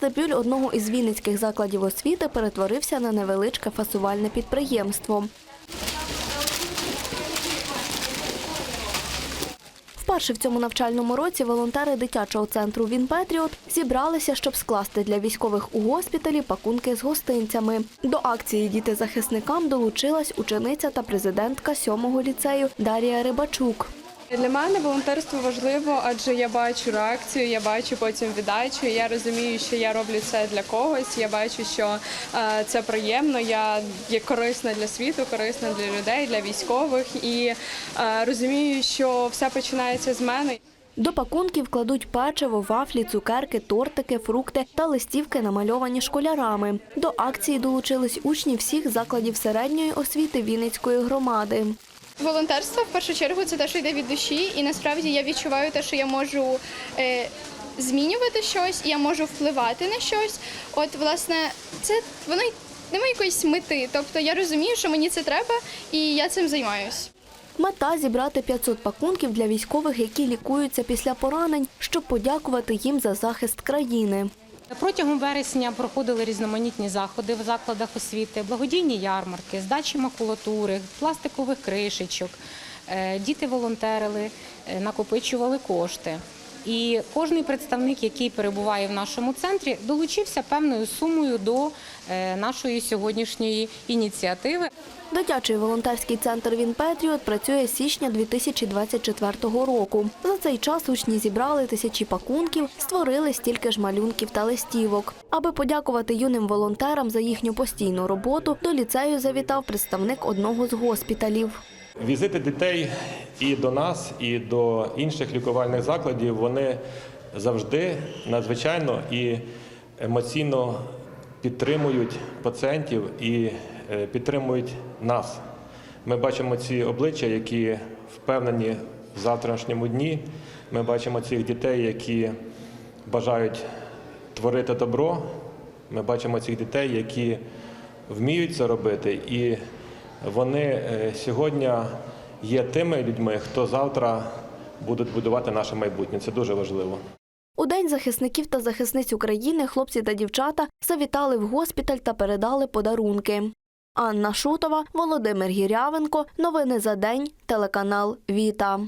Вестибюль одного із вінницьких закладів освіти перетворився на невеличке фасувальне підприємство. Вперше в цьому навчальному році волонтери дитячого центру Він Петріот зібралися, щоб скласти для військових у госпіталі пакунки з гостинцями. До акції Діти захисникам долучилась учениця та президентка сьомого ліцею Дарія Рибачук. Для мене волонтерство важливо, адже я бачу реакцію, я бачу потім віддачу. Я розумію, що я роблю це для когось. Я бачу, що е, це приємно. Я є корисна для світу, корисна для людей, для військових і е, розумію, що все починається з мене. До пакунків кладуть печиво, вафлі, цукерки, тортики, фрукти та листівки, намальовані школярами. До акції долучились учні всіх закладів середньої освіти Вінницької громади. Волонтерство в першу чергу це те, що йде від душі, і насправді я відчуваю те, що я можу е, змінювати щось, і я можу впливати на щось. От, власне, це воно немає якоїсь мети. Тобто я розумію, що мені це треба, і я цим займаюсь. Мета зібрати 500 пакунків для військових, які лікуються після поранень, щоб подякувати їм за захист країни. Протягом вересня проходили різноманітні заходи в закладах освіти, благодійні ярмарки, здачі макулатури, пластикових кришечок. Е, Діти волонтерили, е, накопичували кошти. І кожний представник, який перебуває в нашому центрі, долучився певною сумою до е, нашої сьогоднішньої ініціативи. Дитячий волонтерський центр Він Петріот працює з січня 2024 року. За цей час учні зібрали тисячі пакунків, створили стільки ж малюнків та листівок. Аби подякувати юним волонтерам за їхню постійну роботу, до ліцею завітав представник одного з госпіталів. Візити дітей і до нас, і до інших лікувальних закладів вони завжди надзвичайно і емоційно підтримують пацієнтів і е, підтримують нас. Ми бачимо ці обличчя, які впевнені в завтрашньому дні. Ми бачимо цих дітей, які бажають творити добро. Ми бачимо цих дітей, які вміють це робити, і вони е, сьогодні є тими людьми, хто завтра будуть будувати наше майбутнє. Це дуже важливо. У День захисників та захисниць України хлопці та дівчата завітали в госпіталь та передали подарунки. Анна Шутова, Володимир Гірявенко. Новини за день. Телеканал Віта.